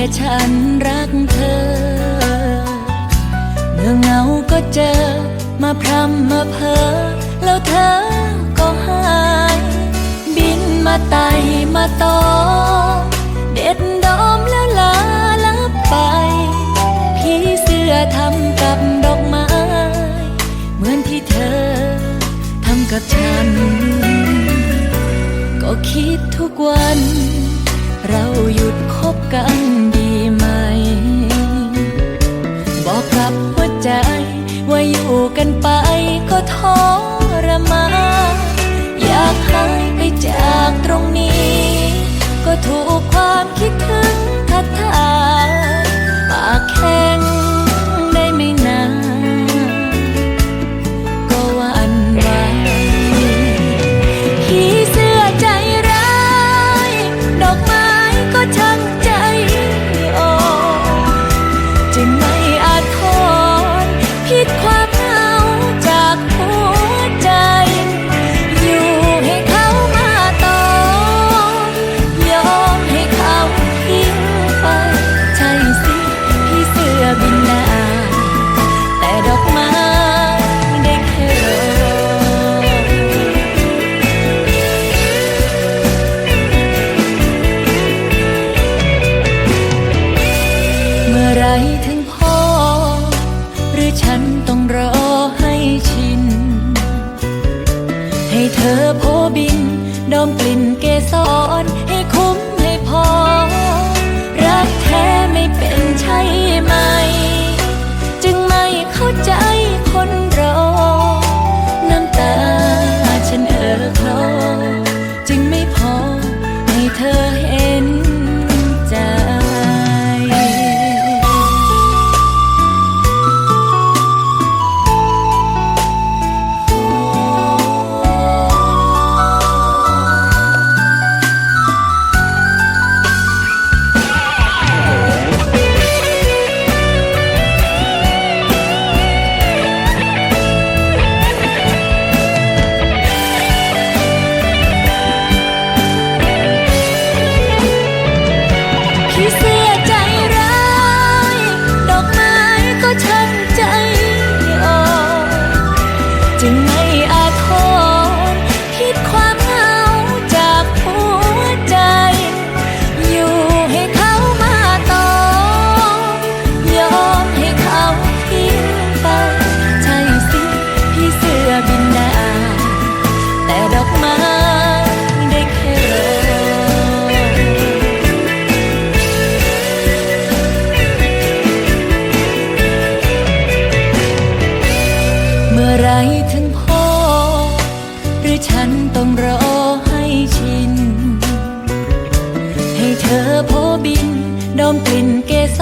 ค่ฉันรักเธอ เมื่อเหงาก็เจอ มาพรำมาเพ้อแล้วเธอก็หาย บินมาไต่มาตอเด็ดดอมแล้วลาลับไป พี่เสื้อทำกับดอกไม้ เหมือนที่เธอทำกับฉัน ก็คิดทุกวัน เราหยุดคบกัน กับหัวใจ ว่าอยู่กันไปก็ทรมานอยากหายไปจากตรงนี้ ฉันต้องรอให้ชิน ให้เธอโพบิน ดมกลิ่นเกสรให้คุ้ม ไรถึงพอหรือฉันต้องรอให้ชิน ให้เธอพอบิน ดมกลิ่นเกส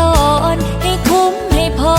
รให้คุ้มให้พอ